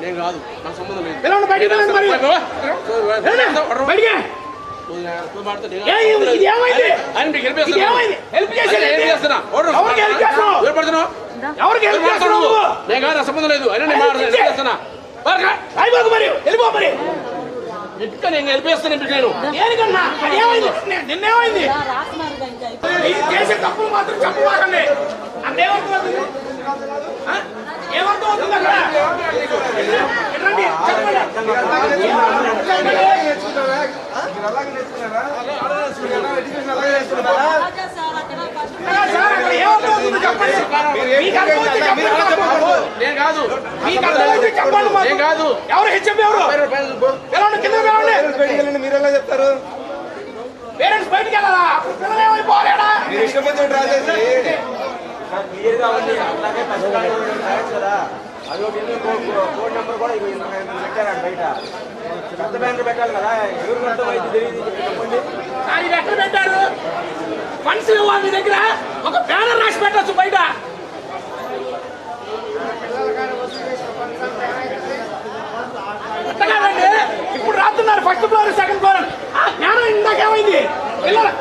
నేను కాదు నాకు సంబంధం లేదు పిలవండి బయటికి పిలవండి మరి. బయటికి. ఏ, ఇది ఇది ఏమైంది? ఇది ఏమైంది? హెల్ప్ చేసేది ఏం ఏంటి? చేస్తున్నా ఎవరికి హెల్ప్ చేస్తున్నావు? ఎవరు పడుతున్నావు ఎవరికి హెల్ప్ ఎవరు చేస్తున్నావు మాట్లాడు? నువ్వు? నేను కాదు నాకు సంబంధం లేదు అయినా నేను హెల్ప్ మాట్లాడలేదు చేయి. ఏం చేస్తున్నా బాగా అయిపోకు మరి వెళ్ళిపో మరి ఇంకా నేను హెల్ప్ చేస్తాను ఇప్పుడు నేను దేనికన్నా అది ఏమైంది నే- నిన్నేమైంది రాస్తున్నారుగా ఇంకా అయిపోయింది. ఇది చేసే తప్పులు మాత్రం చెప్పమాకండి అంతేమవుతుంది ఆ? నేను కాదు నేను కాదు ఎవరు హెచ్ఎం ఎవరు కింద వెళ్ళండి మీరు ఎలా చెప్తారు పేరెంట్స్ బయటికి వెళ్ళాలా అప్పుడు పిల్లలు ఏమైపోలేడా మీరు ఇష్టం వచ్చినట్టు రాసేసి అది ఒకటి ఇల్లు కోడ్ నెంబర్ కూడా పెట్టారండి బయట. పెద్ద బ్యానర్ పెట్టాలి కదా? ఎవరికి అర్థమైంది తెలియదు చెప్పండి. సార్ ఎక్కడ పెట్టారు? ఫండ్స్ ఇవ్వాలి మీ దగ్గర? ఒక బ్యానర్ రాసి పెట్టచ్చు బయట. అట్ట ఇప్పుడు రాస్తున్నారు ఫస్ట్ ఫ్లోర్ సెకండ్ ఫ్లోర్. ఆ జ్ఞానం ఇందాకేమైంది పిల్లలు.